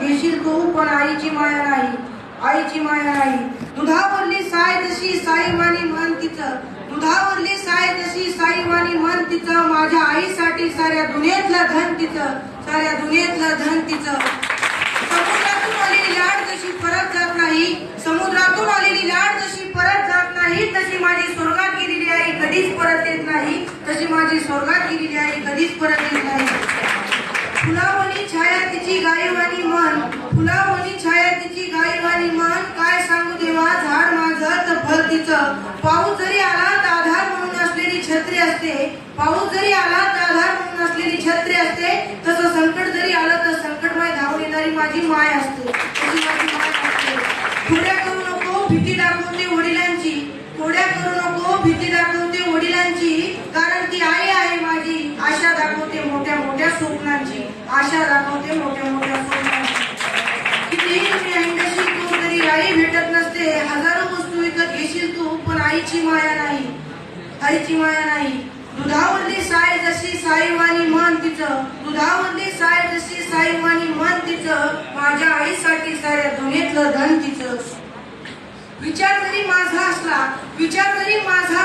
घेशील तू पण आईची माया नाही. आईची माया नाही. दुधावरली साय तशी साईवानी म्हण तिचं. दुधावरली साय तशी साईवानी म्हण तिचं. माझ्या आईसाठी साऱ्या दुनियेतलं धन तिचं. साऱ्या दुनियेतलं धन तिचं. समुद्रातून आलेली लाड जशी परत जात नाही समुद्रातून आलेली लाड जशी परत जात नाही तशी माझी स्वर्गात गेलेली आई कधीच परत येत नाही. तशी माझी स्वर्गात गेलेली आई कधीच परत येत नाही. फुलावली छान तिची गायवानी मन फुलावणी छाया तिची गायवानी मन. काय सांगू देवा झाड माझं तर फल तिचं. पाऊस जरी आला तर आधार म्हणून असलेली छत्री असते. पाऊस जरी आला तर आधार म्हणून असलेली छत्री असते. तसं संकट जरी आलं तर संकटमय धावून येणारी माझी माय असते. माझी माय असते. थोड्या करू नको भीती दाखवून वडिलांची थोड्या करू नको भीती दाखवते वडिलांची कारण ती आई आहे माझी आशा दाखवते मोठ्या मोठ्या स्वप्नांची आशा दाखवते मोठ्या मोठ्या कितीही तुम्ही ऐंशी तू तरी आई भेटत नसते हजारो वस्तू विकत घेशील तू पण आईची माया नाही. आईची माया नाही. दुधावरली साय जशी साईवानी मन तिचं दुधावरली साय जशी साईवानी मन तिचं माझ्या आईसाठी साऱ्या दुनियेतलं धन तिचं. विचार जरी माझा असला विचार जरी माझा